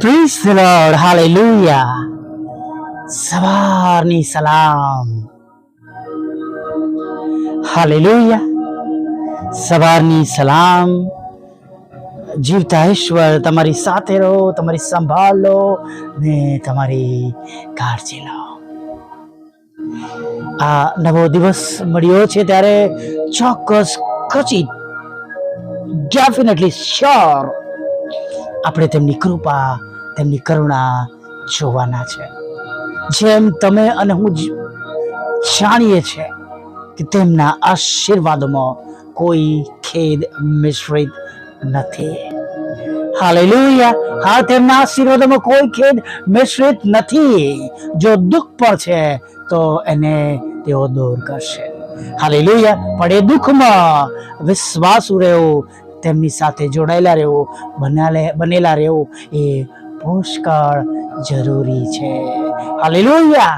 The Lord. Hallelujah. સવારની સલામ hallelujah સવારની સલામ જીવતા ઈશ્વર તમારી સાથે રહો તમારી સંભાળ લો ને તમારી કાળજી લો આ નવો દિવસ મળ્યો છે ત્યારે ચોક્કસ ખચિત ડેફિનેટલી શ્યોર આપણે તેમની કૃપા, તેમની કરુણા જોવાના છે. જેમ તમે અને હું જાણીએ છે કે તેમના આશીર્વાદમાં કોઈ ખેદ મિશ્રિત નથી. હાલેલુયા. હા, તેમના આશીર્વાદોમાં કોઈ ખેદ મિશ્રિત નથી. જો દુઃખ પણ છે, તો એને તેઓ દૂર કરશે. હાલેલુયા. પણ એ દુઃખમાં વિશ્વાસ રહેવું તેમની સાથે જોડાયેલા રહેવું, બનાલે, બનેલા રહેવું એ પુષ્કળ જરૂરી છે. હાલેલુયા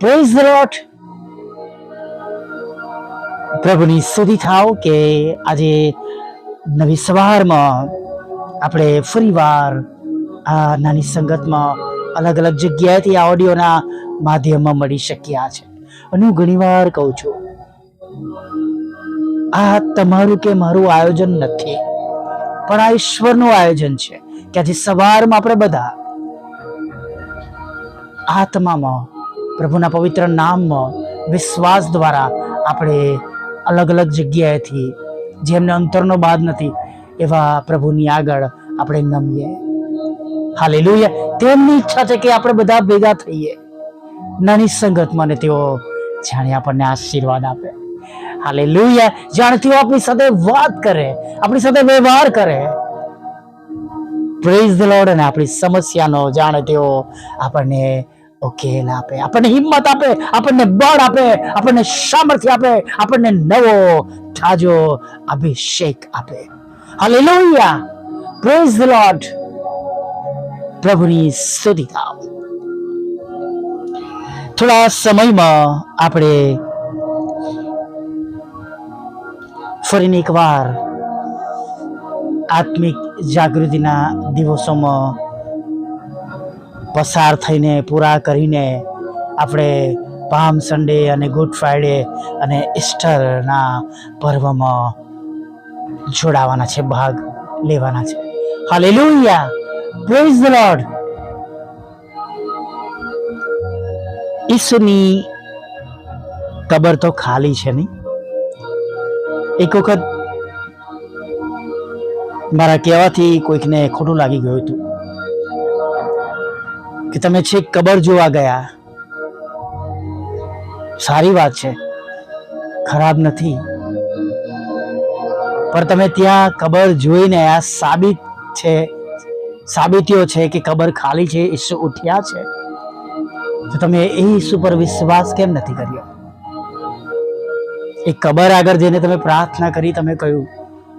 પ્રેઝ લોર્ડ પ્રભુની સ્તુતિ થાવ કે આજે નવી સવારમાં આપણે ફરીવાર આ નાની સંગતમાં અલગ અલગ જગ્યાએથી આ ઓડિયોના માધ્યમમાં મળી શક્યા છે. અને હું ઘણીવાર કહું છું આ તમારું કે મારું આયોજન નથી, પણ આ ઈશ્વરનું આયોજન છે. કે આજે સવારમાં આપણે બધા આત્મામાં, પ્રભુના પવિત્ર નામમાં, વિશ્વાસ દ્વારા આપણે અલગ અલગ જગ્યાએથી જેમને અંતરનો બાદ નથી, એવા પ્રભુની આગળ આપણે નમીએ. હાલેલુયા. તેમની ઈચ્છા છે કે આપણે બધા ભેગા થઈએ. નાની સંગતમાં ને તેઓ જાણે આપણને આશીર્વાદ આપે. હાલેલુયા. જાણે તેઓ આપણી સાથે વાત કરે, આપણી સાથે વ્યવહાર કરે. પ્રેઝ ધ લોર્ડ અને આપણી સમસ્યાનો જાણે તેઓ આપણને ઉકેલ આપે, આપણને હિંમત આપે, આપણને બળ આપે, આપણને સામર્થ્ય આપે, આપણને નવો તાજો અભિષેક આપે. હાલેલુયા. પ્રેઝ ધ લોર્ડ પ્રભુની સ્તુતિ થાવ. થોડા સમયમાં આપણે ફરીને એકવાર આત્મિક જાગૃતિના દિવસોમાં પસાર થઈને, પૂરા કરીને આપણે પામ સન્ડે અને ગુડ ફ્રાઈડે અને ઈસ્ટરના પર્વમાં જોડાવાના છે, ભાગ લેવાના છે. હાલેલુયા પ્રેઝ ધ લોર્ડ ઈસુની કબર તો ખાલી છે નહીં. એક વખત મારા કહેવાથી કોઈકને ખોટું લાગી ગયું હતું કે તમે છેક કબર જોવા ગયા. સારી વાત છે, ખરાબ નથી. પણ તમે ત્યાં કબર જોઈને આ સાબિત છે, સાબિતીઓ છે કે કબર ખાલી છે ઈસુ ઉઠ્યા છે? તો તમે એ ઈસુ પર વિશ્વાસ કેમ નથી કર્યો? એ કબર આગળ જઈને તમે પ્રાર્થના કરી, તમે કહ્યું.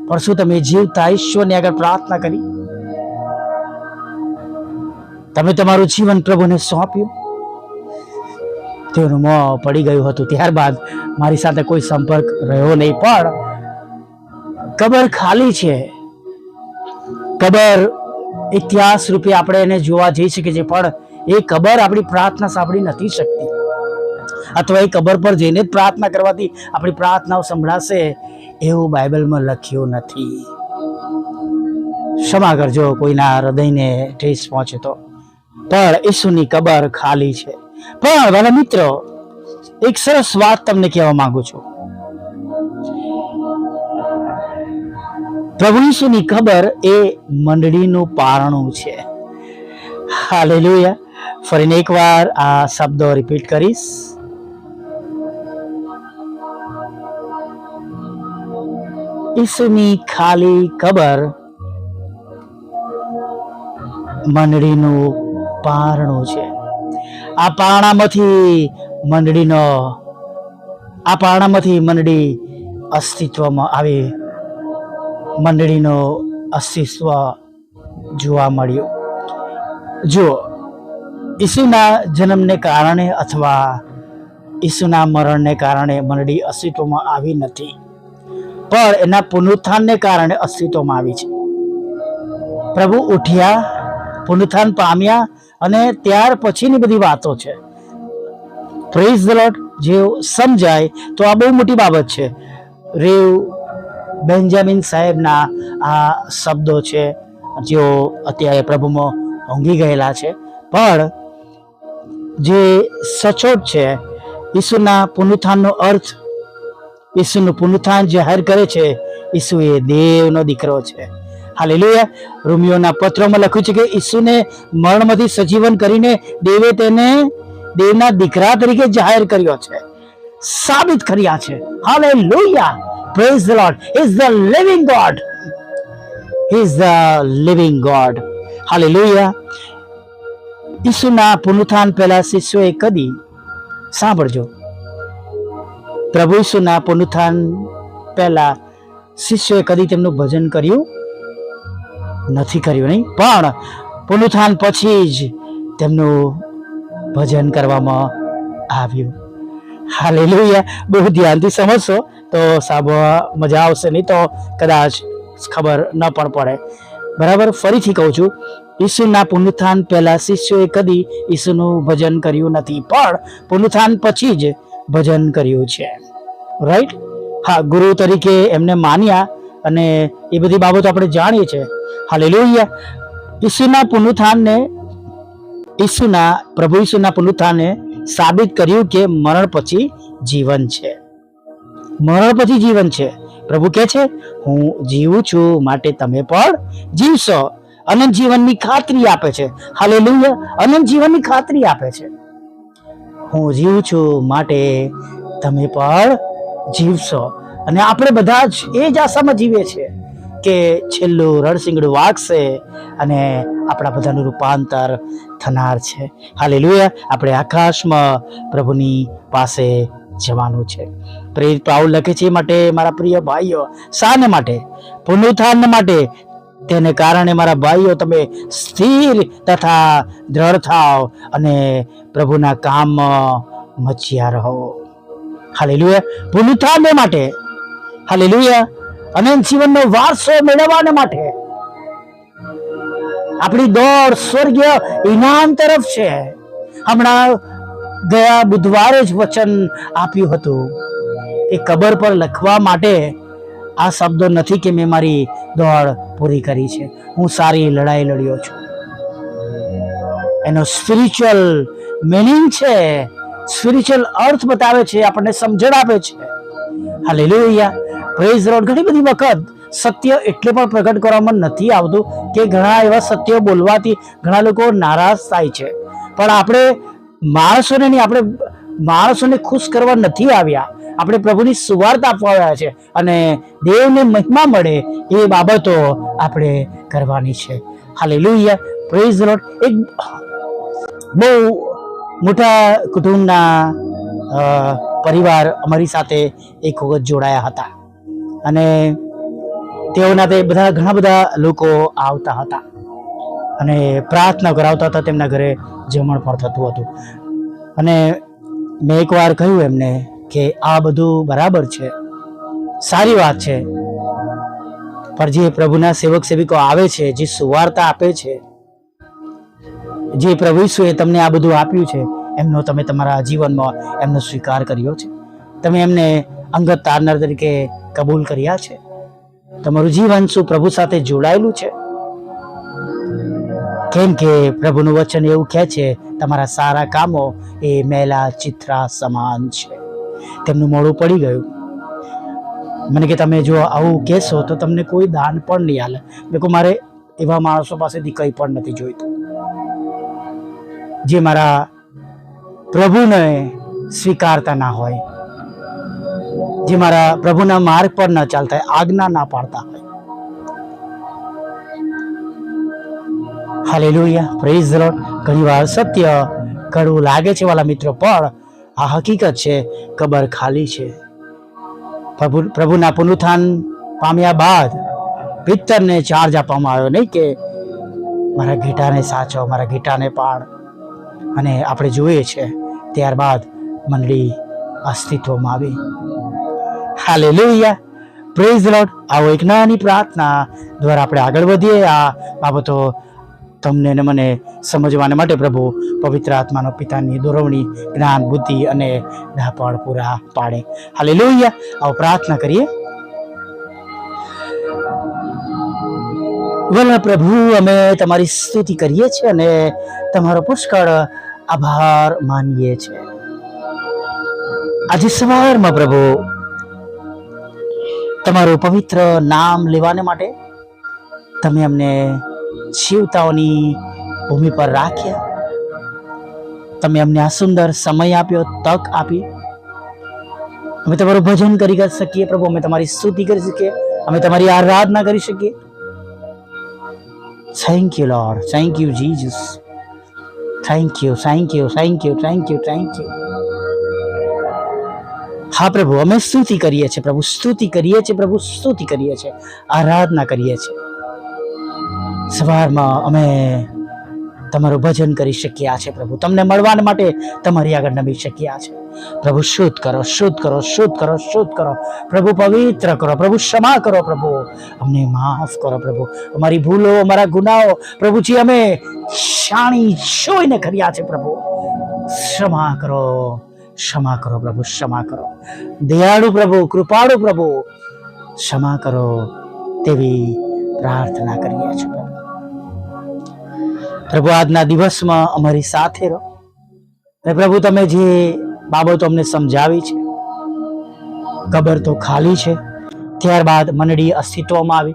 પણ શું તમે જીવતા ઈશ્વરની આગળ પ્રાર્થના કરી? તમે તમારું જીવન પ્રભુને સોંપ્યું. તેનું મોં પડી ગયું હતું. ત્યારબાદ મારી સાથે કોઈ સંપર્ક રહ્યો નહીં, પણ કબર ખાલી છે. કબર ઇતિહાસ રૂપે આપણે એને જોવા જઈ શકીએ છીએ, પણ એ કબર આપણી પ્રાર્થના સાંભળી નથી શકતી. અથવા એ કબર પર જઈને જ પ્રાર્થના કરવાથી આપણી પ્રાર્થનાઓ સંભળાશે એવું બાઇબલમાં લખ્યું નથી. ક્ષમા કરજો કોઈના હૃદયને ઠેસ પહોંચે તો. પણ ઈસુની કબર ખાલી છે. પણ વાલા મિત્રો, એક સરસ વાત તમને કહેવા માંગુ છું. પ્રભુ ઈસુની કબર એ મંડળીનું પારણું છે. હાલેલુયા. ફરીને એકવાર આ શબ્દો રિપીટ કરીશ. ઈસુની ખાલી કબર મંડળીનું પારણું છે. આ પારણામાંથી મંડળીનો આ પારણામાંથી મંડળી અસ્તિત્વમાં આવી મંડળીનો અસ્તિત્વ જોવા મળ્યું. જો ઈસુના જન્મને કારણે અથવા ઈસુના મરણને કારણે મંડળી અસ્તિત્વમાં આવી નથી. પણ એના પુનરુત્થાનને કારણે અસ્તિત્વમાં આવી છે. પ્રભુ ઉઠ્યા, પુનરુત્થાન પામ્યા અને ત્યાર પછીની બધી વાતો છે. પ્રેઝ ધ લોર્ડ જે સમજાય તો આ બહુ મોટી બાબત છે. રેવ બેન્જામિન સાહેબના આ શબ્દો છે, જેઓ અત્યારે પ્રભુમાં ઊંઘી ગયેલા છે. પણ જે સચોટ છે, ઈસુના પુનરુત્થાનનો અર્થ ઈસુનું પુનરુત્થાન જાહેર કરે છે, ઈસુ એ દેવનો દીકરો છે. હાલેલુયા. રોમિયોના પત્રોમાં લખ્યું છે કે ઈસુને મરણમાંથી સજીવન કરીને દેવે તેને દેવના દીકરા તરીકે જાહેર કર્યો છે. સાબિત કર્યા છે. Hallelujah. Praise the Lord is the living God is the living God hallelujah. ઈસુના પુનરુત્થાન પહેલા શિષ્યોએ કદી સાંભળજો. પ્રભુ ઈસુના પુનરુત્થાન પહેલા શિષ્યોએ કદી તેમનું ભજન કર્યું નથી કર્યું નહીં. પણ પુનરુત્થાન પછી જ તેમનું ભજન કરવામાં આવ્યું. હાલેલુયા. બહુ ધ્યાનથી સમજશો તો સાંભળવા મજા આવશે, નહીં તો કદાચ ખબર ન પણ પડે. બરાબર, ફરીથી કહું છું ઈસુના પુનરુત્થાન પહેલા શિષ્યોએ કદી ઈસુનું ભજન કર્યું નથી. પણ પુનરુત્થાન પછી જ ભજન કર્યું છે. રાઈટ હા, ગુરુ તરીકે એમને માન્યા અને એ બધી બાબતો આપણે જાણીએ છીએ. હાલેલુયા ઈસુના પુનરુત્થાનને, ઈસુના, પ્રભુ ઈસુના પુનરુત્થાને સાબિત કર્યું કે મરણ પછી જીવન છે. મરણ પછી જીવન છે. પ્રભુ કહે છે, હું જીવું છું, માટે તમે પણ જીવશો. અનંત જીવનની ખાતરી આપે છે. હાલે અનંત જીવનની ખાતરી આપે છે. હું જીવું છું માટે તમે પણ જીવશો. અને આપણે બધા જ એ જ આશામાં જીવીએ છીએ કે છેલ્લું રણસિંગડું વાગશે અને આપણા બધાનું રૂપાંતર થનાર છે. હાલે હાલેલુયા. આપણે આકાશમાં પ્રભુની પાસે જવાનું છે. પ્રેરિત પાઉલ લખે છે માટે, મારા પ્રિય ભાઈઓ, શાને માટે, પુનરુત્થાન માટે તેને કારણે મારા ભાઈઓ તમે સ્થિર તથા દ્રઢ થાવ અને પ્રભુના કામ મચ્યા રહો. હાલેલુયા. પુનરુત્થાન માટે. હાલેલુયા. અનંત જીવનનો વારસો મેળવવાને માટે. આપણી દોડ સ્વર્ગીય ઇનામ તરફ છે. હમણાં ગયા બુધવારે જ વચન આપ્યું હતું. એ કબર પર લખવા માટે આ શબ્દો નથી કે મેં મારી દોડ પૂરી કરી છે. હું સારી લડાઈ લડ્યો છું. એનો સ્પિરિચ્યુઅલ મિનિંગ છે. સ્પિરિચ્યુઅલ અર્થ બતાવે છે, આપણને સમજણ આપે છે. હાલેલુયા પ્રેઝ રોડ ઘણી બધી વખત સત્ય એટલે પણ પ્રગટ કરવામાં નથી આવતું કે ઘણા એવા સત્યો બોલવાથી ઘણા લોકો નારાજ થાય છે. પણ આપણે માણસોને નહીં, આપણે માણસોને ખુશ કરવા નથી આવ્યા. આપણે પ્રભુની સુવાર્તા આપવા છે અને દેવને મહિમા મળે એ બાબતો આપણે કરવાની છે. હાલેલુયા પ્રેઝ લોટ એક બહુ મોટા કુટુંબના પરિવાર અમારી સાથે એક વખત જોડાયા હતા. અને તેઓના તે બધા ઘણા બધા લોકો આવતા હતા. અને પ્રાર્થના કરાવતા હતા તેમના ઘરે જમણ પણ થતું હતું. અને મેં એકવાર કહ્યું એમને કે આ બધું બરાબર છે. સારી વાત છે. પણ જે પ્રભુના સેવક સેવિકો આવે છે, જે સુવાર્તા આપે છે, જે પ્રભુ ઈસુએ તમને આ બધું આપ્યું છે, એમનો તમે તમારા જીવનમાં એમનો સ્વીકાર કર્યો છે. તમે એમને અંગત તારનાર તરીકે કબૂલ કર્યા છે. તમારું જીવન શું પ્રભુ સાથે જોડાયેલું છે? કેમ કે પ્રભુનું વચન એવું કહે છે, તમારા સારા કામો એ મેલા ચિત્રા સમાન છે. તેમનું મોડું પડી ગયું. મને કે તમે જો આવું કહેશો તો તમને કોઈ દાન પણ નહીં હાલે મેં મારે એવા માણસો પાસેથી કંઈ પણ નથી જોઈતું. જે મારા પ્રભુને સ્વીકારતા ના હોય, જે મારા પ્રભુના માર્ગ પર ન ચાલતા હોય, આજ્ઞા ના પાડતા હોય. હાલેલુયા પ્રેઝ ધ લોર્ડ ઘણીવાર સત્ય કડવું લાગે છે વાલા મિત્રો, પણ આ હકીકત છે, કબર ખાલી છે. પ્રભુ, પ્રભુના પુનરુત્થાન પામ્યા બાદ પિત્તરને ચાર્જ આપવામાં આવ્યો. નહીં કે મારા ઘેટાને સાચો મારા ઘેટાને પાડ. અને આપણે જોઈએ છે, ત્યારબાદ મંડળી અસ્તિત્વમાં આવી. હાલેલુયા પ્રેઝ લોટ આવો એક નાની પ્રાર્થના દ્વારા આપણે આગળ વધીએ. આ બાબતો તમને ને મને સમજવાને માટે પ્રભુ પવિત્ર આત્માનો પિતાની દોરવણી, જ્ઞાન, બુદ્ધિ અને ડાપણ પૂરા પાડે. હાલે લોહિયા આવો પ્રાર્થના કરીએ. વલા પ્રભુ, અમે તમારી સ્તુતિ કરીએ છીએ અને તમારો પુષ્કળ આભાર માનીએ છીએ. આજે સવારમાં પ્રભુ, તમારું પવિત્ર નામ લેવાને માટે તમે અમને જીવતાઓની ભૂમિ પર રાખ્યા. તમે અમને આ સુંદર સમય આપ્યો, તક આપી. અમે તમારું ભજન કરી શકીએ પ્રભુ, અમે તમારી સ્તુતિ કરી શકીએ, અમે તમારી આરાધના કરી શકીએ. Thank you Lord thank you Jesus thank you thank you thank you thank you thank you હા, પ્રભુ, અમે સ્તુતિ કરીએ છીએ, પ્રભુ, સ્તુતિ કરીએ છીએ, પ્રભુ, સ્તુતિ કરીએ છીએ, આરાધના કરીએ છીએ. સવારમાં અમે તમારું ભજન કરી શક્યા છે પ્રભુ. તમને મળવા માટે તમારી આગળ નમી શક્યા છે. પ્રભુ, શુદ્ધ કરો શુદ્ધ કરો શુદ્ધ કરો શુદ્ધ કરો. પ્રભુ, પવિત્ર કરો. પ્રભુ, ક્ષમા કરો પ્રભુ. અમને માફ કરો પ્રભુ. અમારી ભૂલો, અમારા ગુનાઓ, પ્રભુજી, અમે શાણી જોઈને કર્યા છે પ્રભુ. ક્ષમા કરો ક્ષમા કરો પ્રભુ, ક્ષમા કરો. દયાળુ પ્રભુ, કૃપાળુ પ્રભુ, ક્ષમા કરો તેવી પ્રાર્થના કરીએ છીએ પ્રભુ. પ્રભુ, આજના દિવસમાં અમારી સાથે રહો. અને પ્રભુ, તમે જે બાબતો અમને સમજાવી છે, કબર તો ખાલી છે, ત્યારબાદ મંડળી અસ્તિત્વમાં આવી.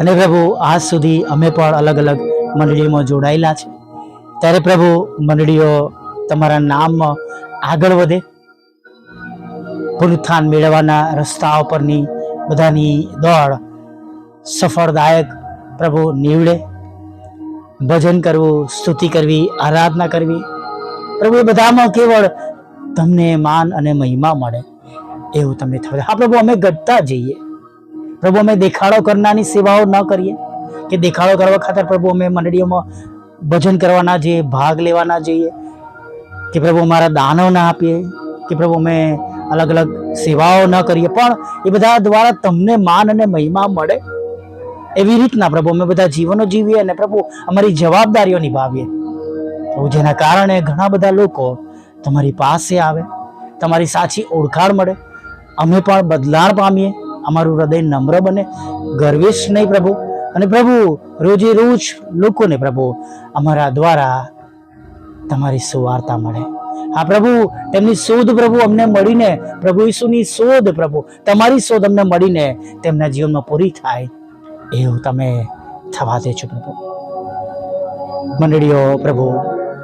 અને પ્રભુ, આજ સુધી અમે પણ અલગ અલગ મંડળીઓમાં જોડાયેલા છે. ત્યારે પ્રભુ, મંડળીઓ તમારા નામમાં આગળ વધે. પુનરુત્થાન મેળવવાના રસ્તા ઉપરની બધાની દોડ સફળદાયક પ્રભુ નીવડે. ભજન કરવું, સ્તુતિ કરવી, આરાધના કરવી. પ્રભુ, એ બધામાં કેવળ તમને માન અને મહિમા મળે. એવું તમે થયું. હા, પ્રભુ, અમે ઘટતા જઈએ. પ્રભુ, અમે દેખાડો કરનારની સેવાઓ ન કરીએ. કે દેખાડો કરવા ખાતર પ્રભુ, અમે મંડળીઓમાં ભજન કરવાના જઈએ, ભાગ લેવાના જઈએ. કે પ્રભુ, અમારા દાનો ના આપીએ. કે પ્રભુ, અમે અલગ અલગ સેવાઓ ન કરીએ. પણ એ બધા દ્વારા તમને માન અને મહિમા મળે. એવી રીતના પ્રભુ અમે બધા જીવનો જીવીએ અને પ્રભુ અમારી જવાબદારીઓ નિભાવીએ. પ્રભુ જેના કારણે ઘણા બધા લોકો તમારી પાસે આવે, તમારી સાચી ઓળખાણ મળે, અમે પણ બદલાણ પામીએ, અમારું હૃદય નમ્ર બને, ગર્વેશ નહીં પ્રભુ. અને પ્રભુ, રોજે રોજ લોકોને પ્રભુ અમારા દ્વારા તમારી સુવાર્તા મળે. હા પ્રભુ, તેમની શોધ પ્રભુ અમને મળીને પ્રભુ ઈસુની શોધ પ્રભુ, તમારી શોધ અમને મળીને તેમના જીવનમાં પૂરી થાય. એવું તમે થવા દેજો પ્રભુ. મંડળીઓ, પ્રભુ,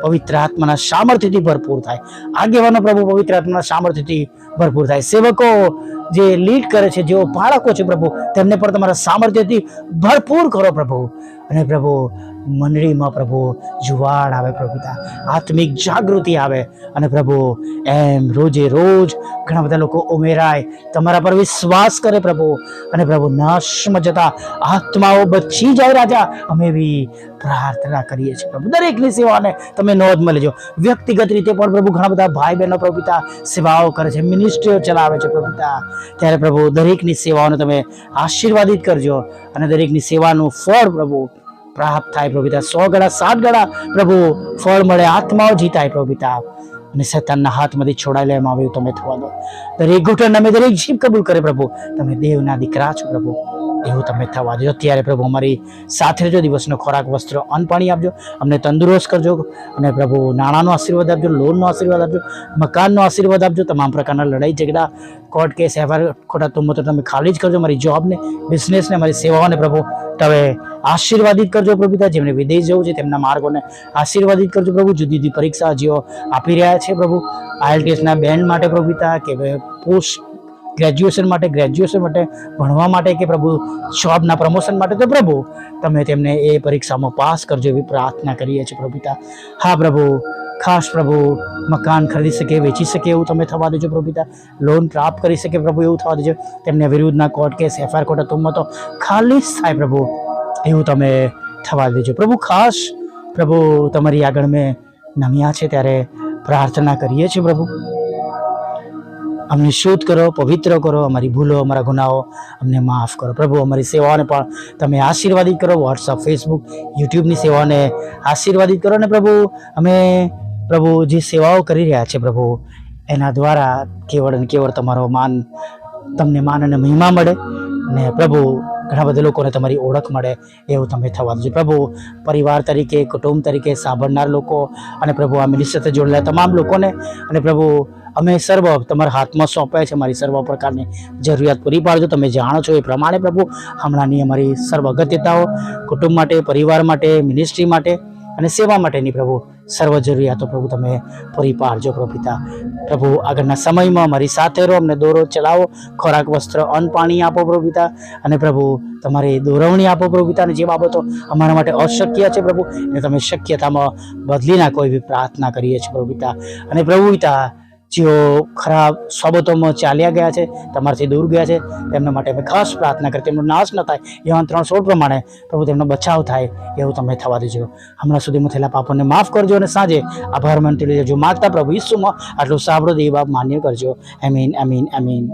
પવિત્ર આત્માના સામર્થ્યથી ભરપૂર થાય. આગેવાનો પ્રભુ, પવિત્ર આત્માના સામર્થ્યથી ભરપૂર થાય. સેવકો જે લીડ કરે છે, જેઓ બાળકો છે પ્રભુ, તેમને પણ તમારા સામર્થ્યથી ભરપૂર કરો પ્રભુ. અને પ્રભુ, મંડળીમાં પ્રભુ જુવાળ આવે પ્રભુતા આત્મિક જાગૃતિ આવે. અને પ્રભુ, એમ રોજે રોજ ઘણા બધા લોકો ઉમેરાય. તમારા પર વિશ્વાસ કરે પ્રભુ. અને પ્રભુ નાશમાં જતા આત્માઓ બચી જાય રાજા. અમે એવી પ્રાર્થના કરીએ છીએ પ્રભુ. દરેકની સેવાને તમે નોંધમાં લેજો. વ્યક્તિગત રીતે પણ પ્રભુ ઘણા બધા ભાઈ બહેનો પ્રભુતા સેવાઓ કરે છે. મિનિસ્ટ્રીઓ ચલાવે છે પ્રભુ ત્યારે પ્રભુ દરેકની સેવાઓને તમે આશીર્વાદિત કરજો અને દરેકની સેવાનું ફળ પ્રભુ પ્રાપ્ત થાય પ્રભુ સો ગણા સાત ગણા પ્રભુ ફળ મળે, આત્માઓ જીતાય પ્રભુ પિતા અને શેતાનના હાથમાંથી છોડાઈ લેવામાં આવ્યું, તમે થવા દો. દરેક ઘૂંટણ અમે દરેક જીભ કબૂલ કરે પ્રભુ. તમે દેવના દીકરા છો પ્રભુ. એવું તમે થવા દો અત્યારે પ્રભુ અમારી સાથે રહેજો, દિવસનો ખોરાક, વસ્ત્ર, અન્ન, પાણી આપજો. અમને તંદુરસ્ત કરજો અને પ્રભુ નાણાંનો આશીર્વાદ આપજો, લોનનો આશીર્વાદ આપજો, મકાનનો આશીર્વાદ આપજો, તમામ પ્રકારના લડાઈ, ઝઘડા, કોર્ટ કેસ, એફઆઈઆર, ખોટા તુમ્મતો તમે ખાલી જ કરજો. મારી જોબને, બિઝનેસને મારી સેવાઓને પ્રભુ તમે આશીર્વાદિત કરજો પ્રભુ પિતા. જેમને વિદેશ જવું છે તેમના માર્ગોને આશીર્વાદિત કરજો પ્રભુ. જુદી જુદી પરીક્ષા જેઓ આપી રહ્યા છે પ્રભુ. આઈએલટીએસના બેન્ડ માટે પ્રભુતા કે પોસ્ટ ગ્રેજ્યુએશન માટે ગ્રેજ્યુએશન માટે ભણવા માટે કે પ્રભુ જોબના પ્રમોશન માટે? તો પ્રભુ, તમે તેમને એ પરીક્ષામાં પાસ કરજો એવી પ્રાર્થના કરીએ છીએ પ્રભુતા હા પ્રભુ, ખાસ પ્રભુ, મકાન ખરીદી શકે, વેચી શકે એવું તમે થવા દેજો પ્રભુતા લોન પ્રાપ્ત કરી શકે પ્રભુ એવું થવા દેજો. તેમને વિરુદ્ધના કોર્ટ કેસ એફઆઈઆર કોર્ટ તુમ્મતો ખાલી થાય પ્રભુ એવું તમે થવા દેજો. પ્રભુ ખાસ પ્રભુ તમારી આગળ મેં નમ્યા છે, ત્યારે પ્રાર્થના કરીએ છીએ પ્રભુ. અમને શુદ્ધ કરો, પવિત્ર કરો, અમારી ભૂલો, અમારા ગુનાઓ અમને માફ કરો. પ્રભુ, અમારી સેવાઓને પણ તમે આશીર્વાદિત કરો. વોટ્સઅપ ફેસબુક યુટ્યુબની સેવાઓને આશીર્વાદિત કરો ને પ્રભુ, અમે પ્રભુ જે સેવાઓ કરી રહ્યા છે પ્રભુ, એના દ્વારા કેવળ અને કેવળ તમારો માન તમને માન અને મહિમા મળે ને પ્રભુ, ઘણા બધા લોકોને તમારી ઓળખ મળે એવું તમે થવા દેજો. પ્રભુ, પરિવાર તરીકે, કુટુંબ તરીકે સાંભળનાર લોકો અને પ્રભુ, આ મિનિસ્ટર સાથે જોડેલા તમામ લોકોને અને પ્રભુ અમે સર્વ તમારા હાથમાં સોંપાય છે મારી સર્વ પ્રકારની જરૂરિયાત પૂરી પાડજો. તમે જાણો છો એ પ્રમાણે પ્રભુ, હમણાંની અમારી સર્વ અગત્યતાઓ, કુટુંબ માટે, પરિવાર માટે મિનિસ્ટ્રી માટે અને સેવા માટેની પ્રભુ, સર્વ જરૂરિયાતો પ્રભુ તમે પૂરી પાડજો પ્રભુ પ્રભુ, આગળના સમયમાં અમારી સાથે રહો, અમને દોરો ચલાવો, ખોરાક, વસ્ત્ર, અન્ન, પાણી આપો પ્રભુ અને પ્રભુ, તમારી દોરવણી આપો પ્રભુ અને જે બાબતો અમારા માટે અશક્ય છે પ્રભુ એ તમે શક્યતામાં બદલી નાખો એવી પ્રાર્થના કરીએ છીએ પ્રભુ અને પ્રભુ પિતા જેઓ ખરાબ બાબતોમાં ચાલ્યા ગયા છે, તમારાથી દૂર ગયા છે. તેમના માટે અમે ખાસ પ્રાર્થના કરી તેમનો નાશ ન થાય. એવા ત્રણ સોળ પ્રમાણે પ્રભુ તેમનો બચાવ થાય એવું તમે થવા દેજો. હમણાં સુધીમાં થયેલા પાપોને માફ કરજો અને સાંજે આભાર માનતી લેજો માગતા પ્રભુ ઈસુમાં આટલું સાંભળો દે એ બાપ માન્ય કરજો. એમીન એમીન એમીન